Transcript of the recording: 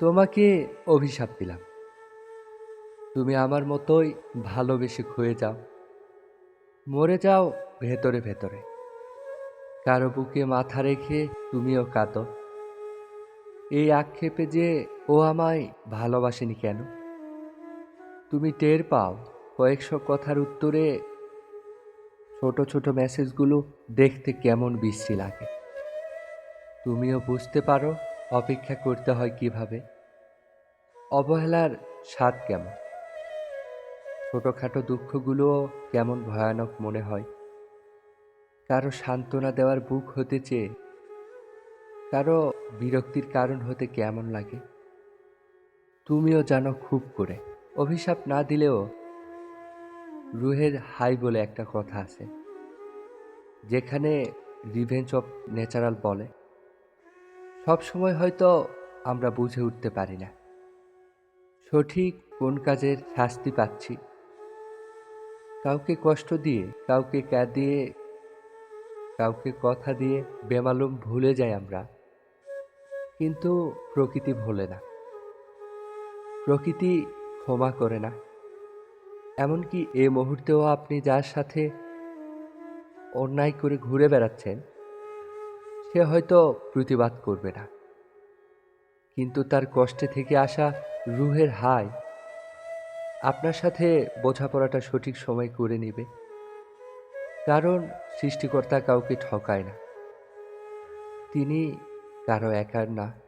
তোমাকে অভিশাপ দিলাম। তুমি আমার মতোই ভালোবেসে খুয়ে যাও। মরে যাও ভেতরে ভেতরে। কারও বুকে মাথা রেখে তুমিও কাঁদো। এই আক্ষেপে যে ও আমায় ভালোবাসেনি কেন? তুমি টের পাও কয়েকশো কথার উত্তরে ছোট ছোট মেসেজগুলো দেখতে কেমন বিশ্রী লাগে। তুমিও বুঝতে পারো অপেক্ষা করতে হয় কীভাবে? অবহেলার স্বাদ কেমন? ছোটখাটো দুঃখগুলোও কেমন ভয়ানক মনে হয়? কারও সান্ত্বনা দেওয়ার বুক হতে চেয়ে কারও বিরক্তির কারণ হতে কেমন লাগে? তুমিও জানো খুব করে। অভিশাপ না দিলেও রুহের হাই বলে একটা কথা আছে, যেখানে রিভেঞ্জ অফ ন্যাচারাল বলে। সব সময় হয়তো আমরা বুঝে উঠতে পারি না। সঠিক কোন কাজের শাস্তি পাচ্ছি? কাউকে কষ্ট দিয়ে, কাউকে ক্যা দিয়ে, কাউকে কথা দিয়ে বেমালুম ভুলে যাই আমরা। কিন্তু প্রকৃতি ভোলে না। প্রকৃতি ক্ষমা করে না। এমনকি এ মুহূর্তেও আপনি যার সাথে অন্যায় করে ঘুরে বেড়াচ্ছেন সে হয়তো প্রতিবাদ করবে না। কিন্তু তার কষ্টে থেকে আসা রুহের হাই আপনার সাথে বোঝাপড়াটা সঠিক সময় করে নেবে। কারণ সৃষ্টিকর্তা কাউকে ঠকায় না। তিনি কারও একার না।